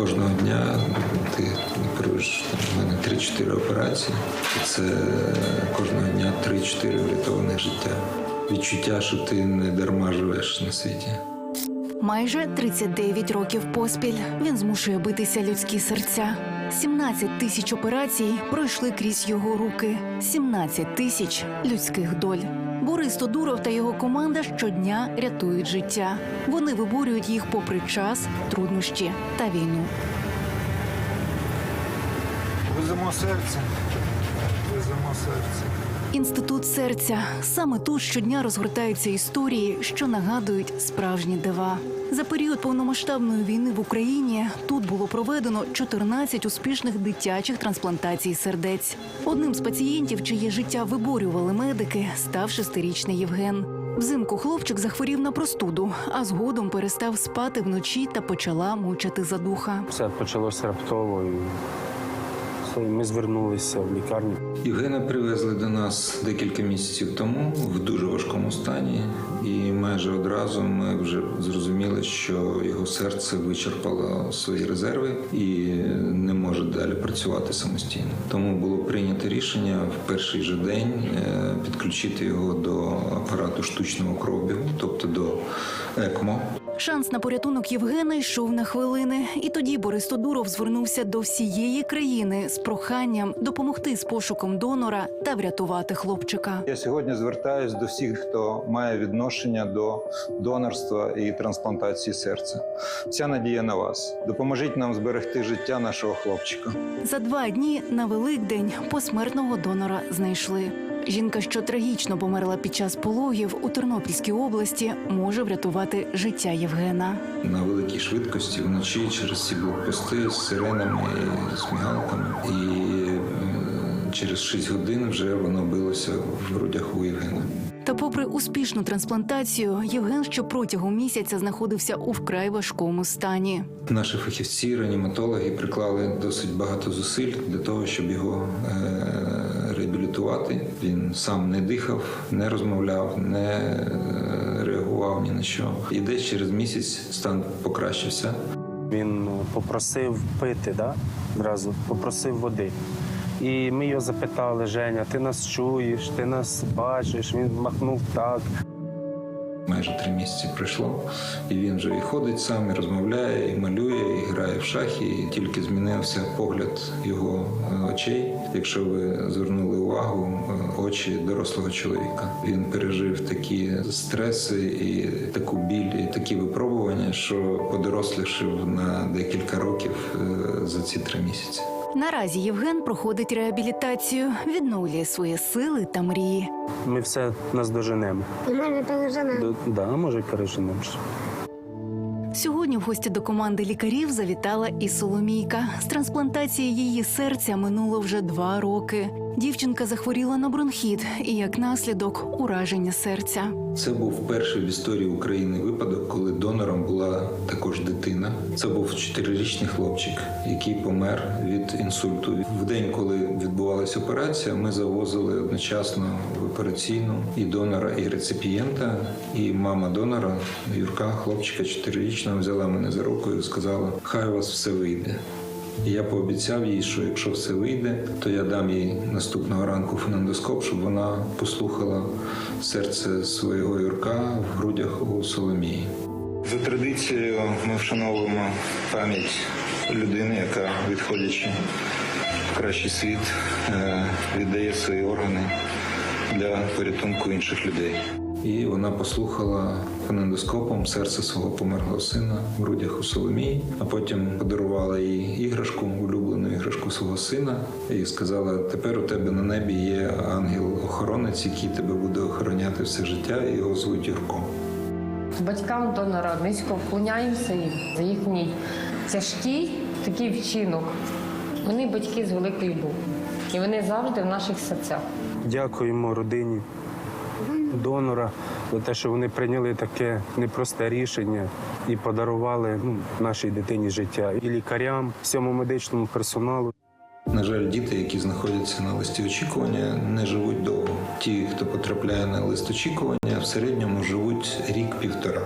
Кожного дня ти керуєш в мене 3-4 операції. Це кожного дня 3-4 врятованих життя. Відчуття, що ти не дарма живеш на світі. Майже 39 років поспіль він змушує битися людські серця. 17 тисяч операцій пройшли крізь його руки. 17 тисяч людських доль. Борис Тодуров та його команда щодня рятують життя. Вони виборюють їх попри час, труднощі та війну. Веземо серце. Веземо серце. Інститут серця саме тут щодня розгортаються історії, що нагадують справжні дива. За період повномасштабної війни в Україні тут було проведено 14 успішних дитячих трансплантацій сердець. Одним з пацієнтів, чиє життя виборювали медики, став шестирічний Євген. Взимку хлопчик захворів на простуду, а згодом перестав спати вночі та почала мучити задуха. Все почалося раптово. Ми звернулися в лікарню. Євгена привезли до нас декілька місяців тому в дуже важкому стані, і майже одразу ми вже зрозуміли, що його серце вичерпало свої резерви і не може далі працювати самостійно. Тому було прийнято рішення в перший же день е, підключити його до апарату штучного кров'обігу, тобто до ЕКМО. Шанс на порятунок Євгена йшов на хвилини, і тоді Борис Тодуров звернувся до всієї країни з проханням допомогти з пошуком донора та врятувати хлопчика. Я сьогодні звертаюсь до всіх, хто має відношення до донорства і трансплантації серця. Вся надія на вас. Допоможіть нам зберегти життя нашого хлопчика. За два дні на Великдень посмертного донора знайшли. Жінка, що трагічно померла під час пологів у Тернопільській області, може врятувати життя Євгена. на великій швидкості вночі через ці блокпости з сиренами, і з мігалками. І е, через 6 годин вже воно билося в грудях у Євгена. Та, попри успішну трансплантацію, Євген ще протягом місяця знаходився у вкрай важкому стані. Наші фахівці, реаніматологи приклали досить багато зусиль для того, щоб його е, реабілітувати. Він сам не дихав, не розмовляв, не е, реагував ні на що. І десь через місяць стан покращився. Він попросив пити, да? одразу попросив води. І ми його запитали: Женя, ти нас чуєш, ти нас бачиш? Він махнув так. Майже три місяці пройшло, і він вже і ходить сам, і розмовляє, і малює, і грає в шахи. І тільки змінився погляд його е, очей. Якщо ви звернули увагу, очі дорослого чоловіка. Він пережив такі стреси і таку біль, і такі випробування, що подорослішив на декілька років е, за ці три місяці. Наразі Євген проходить реабілітацію, відновлює свої сили та мрії. Ми все наздоженемо. І мене пережена. До- Да, може, переженемо. Сьогодні в гості до команди лікарів завітала і Соломійка. З трансплантації її серця минуло вже два роки. Дівчинка захворіла на бронхіт і як наслідок ураження серця. Це був перший в історії України випадок, коли донором була також дитина. Це був чотирирічний хлопчик, який помер від інсульту. В день, коли відбувалася операція, ми завозили одночасно в операційну і донора, і реципієнта. І мама донора Юрка, хлопчика чотирирічного, взяла мене за руку і сказала: Хай у вас все вийде. І я пообіцяв їй, що якщо все вийде, то я дам їй наступного ранку фонендоскоп, щоб вона послухала серце свого Юрка в грудях у Соломії. За традицією ми вшановуємо пам'ять людини, яка, відходячи в кращий світ, е, віддає свої органи для порятунку інших людей. І вона послухала фонендоскопом серце свого померлого сина в грудях у Соломії, а потім подарувала їй іграшку, улюблену іграшку свого сина, і сказала: тепер у тебе на небі є ангел-охоронець, який тебе буде охороняти все життя, і його звуть Юрко. Батькам донора низько вклоняємося їм за їхній тяжкий такий вчинок. Вони батьки з великої букви. І вони завжди в наших серцях. Дякуємо родині донора за те, що вони прийняли таке непросте рішення і подарували ну, нашій дитині життя і лікарям, всьому медичному персоналу. На жаль, діти, які знаходяться на листі очікування, не живуть довго. Ті, хто потрапляє на лист очікування, в середньому живуть рік-півтора.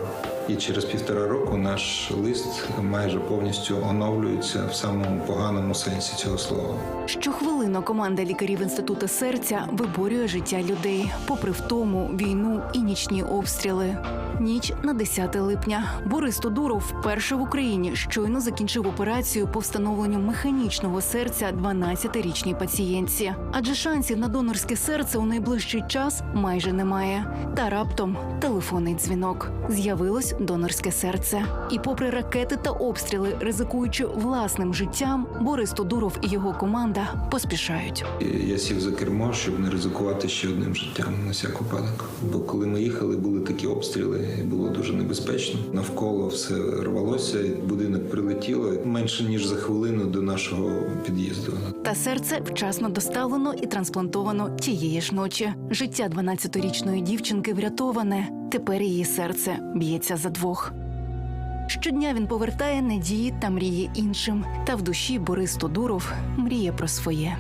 І через півтора року наш лист майже повністю оновлюється в самому поганому сенсі цього слова. Щохвилинно команда лікарів інституту серця виборює життя людей, попри втому, війну і нічні обстріли. Ніч на 10 липня. Борис Тодуров вперше в Україні щойно закінчив операцію по встановленню механічного серця 12-річній пацієнтці. Адже шансів на донорське серце у найближчий час майже немає. Та раптом телефонний дзвінок. З'явилось донорське серце. І попри ракети та обстріли, ризикуючи власним життям, Борис Тодуров і його команда поспішають. Я сів за кермо, щоб не ризикувати ще одним життям на всяк випадок. Бо коли ми їхали, були такі обстріли, було дуже небезпечно. Навколо все рвалося, будинок прилетіло менше ніж за хвилину до нашого під'їзду. Та серце вчасно доставлено і трансплантовано тієї ж ночі. Життя 12-річної дівчинки врятоване. Тепер її серце б'ється за двох. Щодня він повертає надії та мрії іншим. Та в душі Борис Тодуров мріє про своє.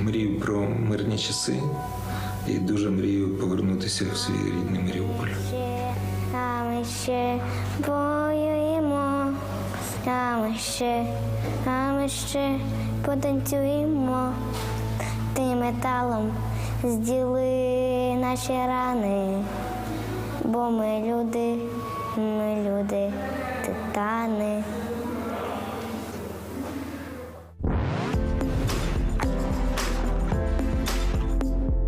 Мрію про мирні часи і дуже мрію повернутися в свій рідний Маріуполь. а ми ще воюємо, а ми ще, а ми ще потанцюємо. Ти металом зділи наші рани, ми люди, ми люди, титани.